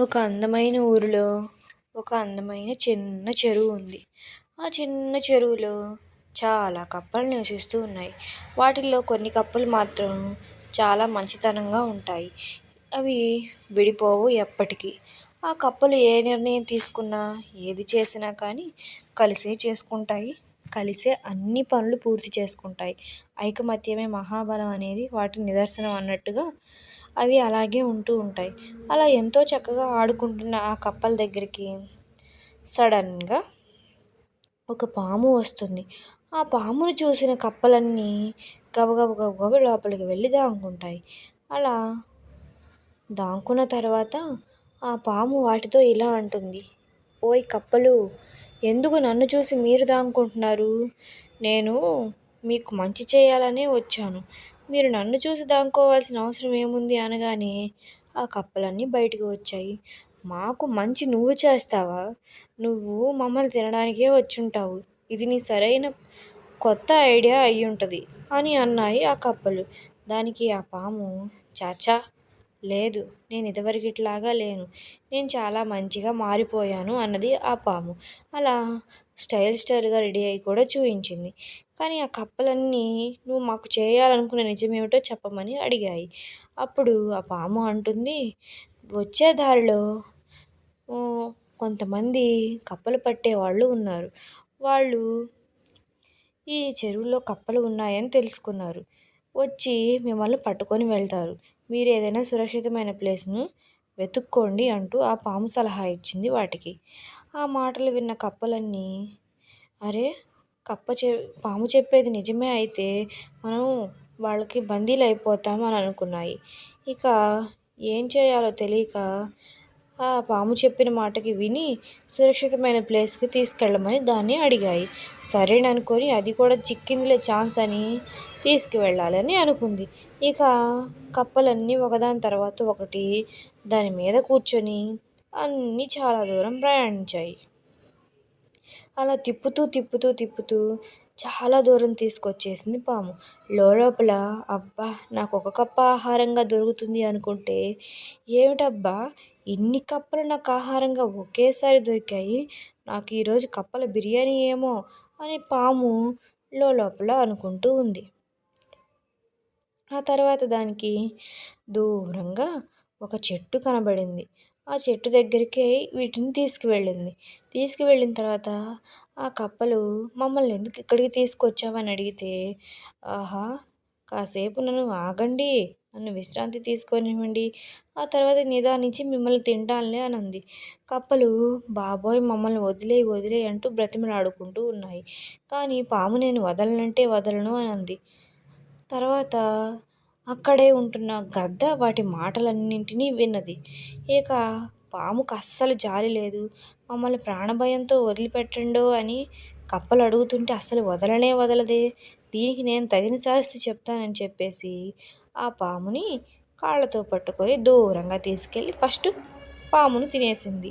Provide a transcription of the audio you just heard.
ఒక అందమైన ఊరిలో ఒక అందమైన చిన్న చెరువు ఉంది. ఆ చిన్న చెరువులో చాలా కప్పలు నివసిస్తూ ఉన్నాయి. వాటిల్లో కొన్ని కప్పలు మాత్రం చాలా మంచితనంగా ఉంటాయి. అవి విడిపోవు ఎప్పటికీ. ఆ కప్పలు ఏ నిర్ణయం తీసుకున్నా ఏది చేసినా కానీ కలిసే చేసుకుంటాయి. కలిసే అన్ని పనులు పూర్తి చేసుకుంటాయి. ఐకమత్యమే మహాబలం అనేది వాటి నిదర్శనం అన్నట్టుగా అవి అలాగే ఉంటూ ఉంటాయి. అలా ఎంతో చక్కగా ఆడుకుంటున్న ఆ కప్పల దగ్గరికి సడన్గా ఒక పాము వస్తుంది. ఆ పామును చూసిన కప్పలన్నీ గబగబ గబగబ లోపలికి వెళ్ళి దాక్కుంటాయి అలా దాక్కున్న తర్వాత ఆ పాము వాటితో ఇలా అంటుంది. ఓయ్ కప్పలు ఎందుకు నన్ను చూసి మీరు దాక్కుంటున్నారు నేను మీకు మంచి చేయాలనే వచ్చాను. మీరు నన్ను చూసి దాక్కోవాల్సిన అవసరం ఏముంది అనగానే ఆ కప్పలన్నీ బయటకు వచ్చాయి. మాకు మంచి నువ్వు చేస్తావా? నువ్వు మమ్మల్ని తినడానికే వచ్చుంటావు. ఇది నీ సరైన కొత్త ఐడియా అయి ఉంటుంది అని అన్నాయి ఆ కప్పలు. దానికి ఆ పాము చాచా లేదు నేను ఇదివరకిట్లాగా లేను. నేను చాలా మంచిగా మారిపోయాను అన్నది ఆ పాము. అలా స్టైల్ స్టైల్గా రెడీ అయ్యి కూడా చూపించింది కానీ ఆ కప్పలన్నీ నువ్వు మాకు చేయాలనుకున్న నిజమేమిటో చెప్పమని అడిగాయి. అప్పుడు ఆ పాము అంటుంది వచ్చే దారిలో కొంతమంది కప్పలు పట్టే వాళ్ళు ఉన్నారు. వాళ్ళు ఈ చెరువులో కప్పలు ఉన్నాయని తెలుసుకున్నారు. వచ్చి మిమ్మల్ని పట్టుకొని వెళ్తారు. మీరు ఏదైనా సురక్షితమైన ప్లేస్ను వెతుక్కోండి అంటూ ఆ పాము సలహా ఇచ్చింది వాటికి. ఆ మాటలు విన్న కప్పలన్నీ అరే కప్ప చె పాము చెప్పేది నిజమే అయితే మనం వాళ్ళకి బందీలు అయిపోతామని అనుకున్నాయి. ఇక ఏం చేయాలో తెలియక ఆ పాము చెప్పిన మాటకి విని సురక్షితమైన ప్లేస్కి తీసుకెళ్ళమని దాన్ని అడిగాయి. సరేననుకొని అది కూడా చిక్కిందిలే ఛాన్స్ అని తీసుకువెళ్ళాలని అనుకుంది. ఇక కప్పలన్నీ ఒకదాని తర్వాత ఒకటి దాని మీద కూర్చొని అన్నీ చాలా దూరం ప్రయాణించాయి. అలా తిప్పుతూ తిప్పుతూ తిప్పుతూ చాలా దూరం తీసుకొచ్చేసింది పాము. లోపల అబ్బా నాకు ఒక కప్ప ఆహారంగా దొరుకుతుంది అనుకుంటే ఏమిటబ్బా? ఇన్ని కప్పలు నాకు ఆహారంగా ఒకేసారి దొరికాయి. నాకు ఈరోజు కప్పల బిర్యానీ ఏమో అని పాము లోపల అనుకుంటూ ఉంది. ఆ తర్వాత దానికి దూరంగా ఒక చెట్టు కనబడింది. ఆ చెట్టు దగ్గరికి వీటిని తీసుకువెళ్ళింది. తీసుకువెళ్ళిన తర్వాత ఆ కప్పలు మమ్మల్ని ఎందుకు ఇక్కడికి తీసుకొచ్చావని అడిగితే ఆహా కాసేపు నన్ను ఆగండి నన్ను విశ్రాంతి తీసుకొనివ్వండి. ఆ తర్వాత నిదానించి మిమ్మల్ని తింటానులే అని అంది. కప్పలు బాబోయ్ మమ్మల్ని వదిలే వదిలే అంటూ బ్రతిమలాడుకుంటూ ఉన్నాయి. కానీ పాము నేను వదలనంటే వదలను అని అంది. తర్వాత అక్కడే ఉంటున్న గద్ద వాటి మాటలన్నింటినీ విన్నది. ఇక పాముకు అస్సలు జాలి లేదు. మమ్మల్ని ప్రాణభయంతో వదిలిపెట్టండో అని కప్పలు అడుగుతుంటే అస్సలు వదలనే వదలదే. దీనికి నేను తగిన శాస్తి చెప్తానని చెప్పేసి ఆ పాముని కాళ్ళతో పట్టుకొని దూరంగా తీసుకెళ్ళి ఫస్ట్ పామును తినేసింది.